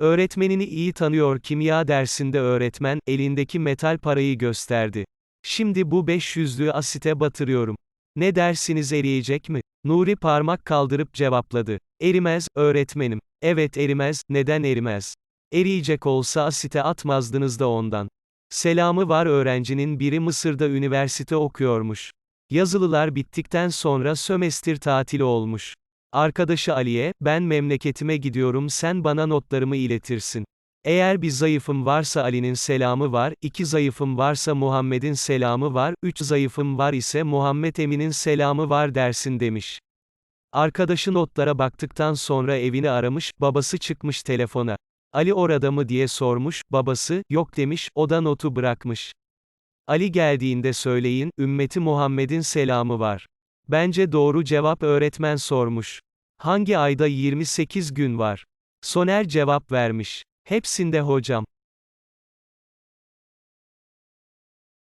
Öğretmenini iyi tanıyor kimya dersinde öğretmen, elindeki metal parayı gösterdi. Şimdi bu 500'lüğü asite batırıyorum. Ne dersiniz eriyecek mi? Nuri parmak kaldırıp cevapladı. Erimez, öğretmenim. Evet erimez, neden erimez? Eriyecek olsa asite atmazdınız da ondan. Selamı var öğrencinin biri Mısır'da üniversite okuyormuş. Yazılılar bittikten sonra sömestr tatili olmuş. Arkadaşı Ali'ye, ben memleketime gidiyorum sen bana notlarımı iletirsin. Eğer bir zayıfım varsa Ali'nin selamı var, iki zayıfım varsa Muhammed'in selamı var, üç zayıfım var ise Muhammed Emin'in selamı var dersin demiş. Arkadaşı notlara baktıktan sonra evini aramış, babası çıkmış telefona. Ali orada mı diye sormuş, babası, yok demiş, o da notu bırakmış. Ali geldiğinde söyleyin, ümmeti Muhammed'in selamı var. Bence doğru cevap öğretmen sormuş. Hangi ayda 28 gün var? Soner cevap vermiş. Hepsinde hocam.